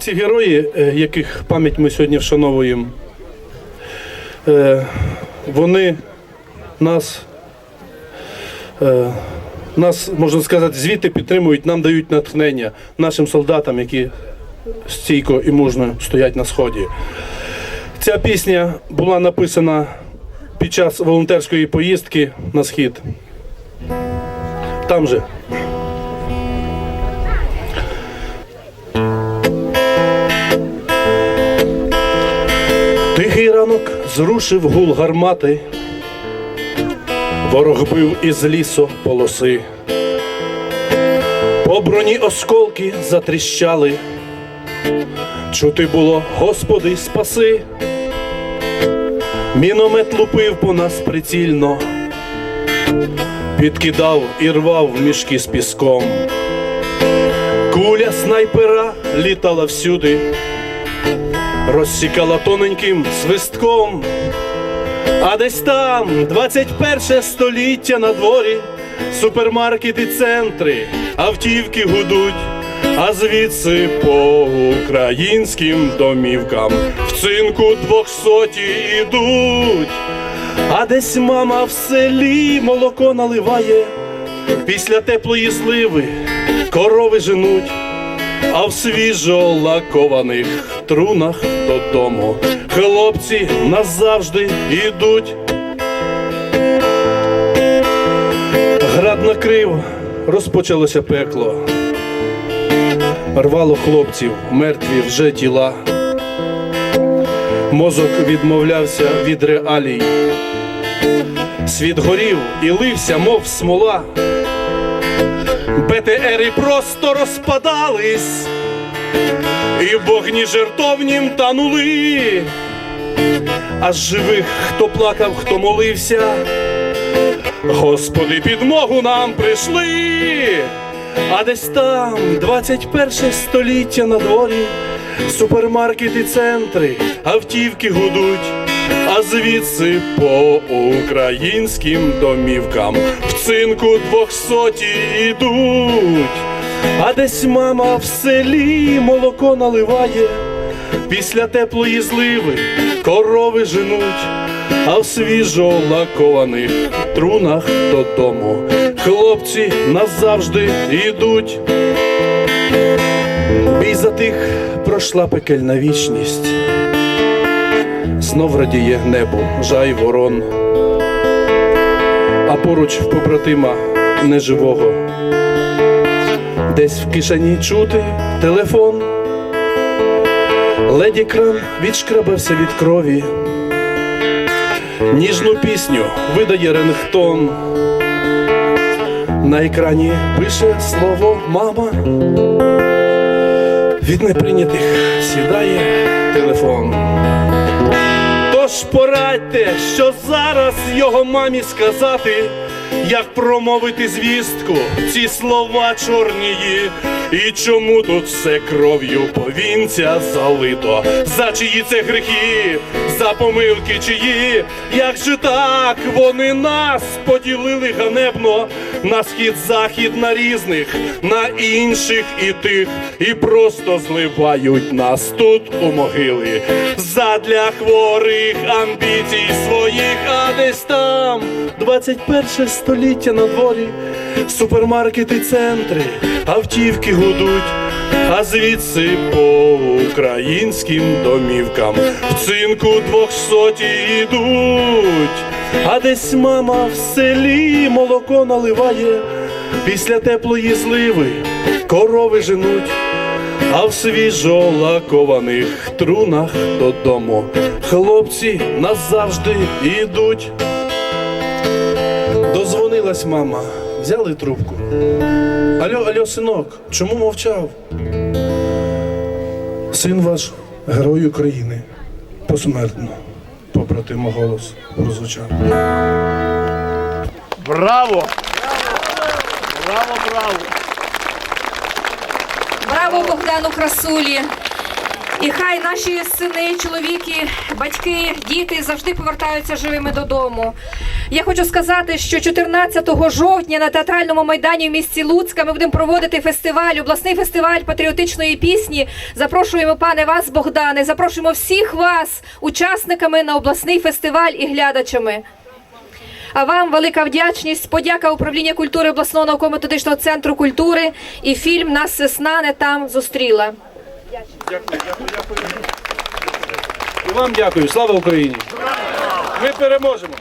ці герої, е, яких пам'ять ми сьогодні вшановуємо, е, вони нас, е, нас, можна сказати, звідти підтримують, нам дають натхнення нашим солдатам, які стійко і мужно стоять на сході. Ця пісня була написана під час волонтерської поїздки на схід. Там же. Ранок зрушив гул гармати, ворог бив із лісу полоси. По броні осколки затріщали, чути було, Господи, спаси. Міномет лупив по нас прицільно, підкидав і рвав мішки з піском. Куля снайпера літала всюди, розсікала тоненьким свистком. А десь там 21 століття на дворі, супермаркети, центри, автівки гудуть, а звідси по українським домівкам в цинку двохсоті ідуть. А десь мама в селі молоко наливає, після теплої зливи корови женуть, а в свіжо лакованих трунах додому хлопці назавжди ідуть. Град накрив, розпочалося пекло. Рвало хлопців, мертві вже тіла. Мозок відмовлявся від реалій. Світ горів і лився, мов смола. БТРи просто розпадались, і в вогні жертовнім танули. А з живих, хто плакав, хто молився, Господи, підмогу нам прийшли, а десь там 21 століття на дворі, супермаркети, центри, автівки гудуть, а звідси по українським домівкам в цинку двохсоті йдуть, а десь мама в селі молоко наливає. Після теплої зливи корови женуть, а в свіжо лакованих трунах додому хлопці назавжди йдуть. Бій затих пройшла пекельна вічність, знов радіє небо, жай ворон, а поруч в побратима неживого, десь в кишені чути телефон. Леді кран відшкрабався від крові, ніжну пісню видає рингтон. На екрані пише слово мама. Від неприйнятих сідає телефон. Тож порадьте, що зараз його мамі сказати, як промовити звістку, ці слова чорнії, і чому тут все кров'ю повінця залито, за чиї це гріхи, за помилки чиї, як же так вони нас поділили ганебно. На схід, захід, на різних, на інших і тих, і просто зливають нас тут у могили. Задля хворих амбіцій своїх, а десь там 21 століття на дворі, супермаркети, центри, автівки гудуть, а звідси по українським домівкам в цинку двохсоті йдуть, а десь мама в селі молоко наливає, після теплої зливи корови женуть. А в свіжо лакованих трунах додому хлопці назавжди йдуть. Дозвонилась мама, взяли трубку. Алло, алло, синок, чому мовчав? Син ваш герой України. Посмертно. Побратимо голос прозвучав. Браво! Браво, браво! Браво Богдану Красулі! І хай наші сини, чоловіки, батьки, діти завжди повертаються живими додому. Я хочу сказати, що 14 жовтня на театральному майдані в місті Луцька ми будемо проводити фестиваль, обласний фестиваль патріотичної пісні. Запрошуємо пане вас, Богдане, запрошуємо всіх вас учасниками на обласний фестиваль і глядачами. А вам велика вдячність, подяка управління культури обласного науково-методичного центру культури і фільм Нас весна не там зустріла. І вам дякую. Слава Україні! Ми переможемо!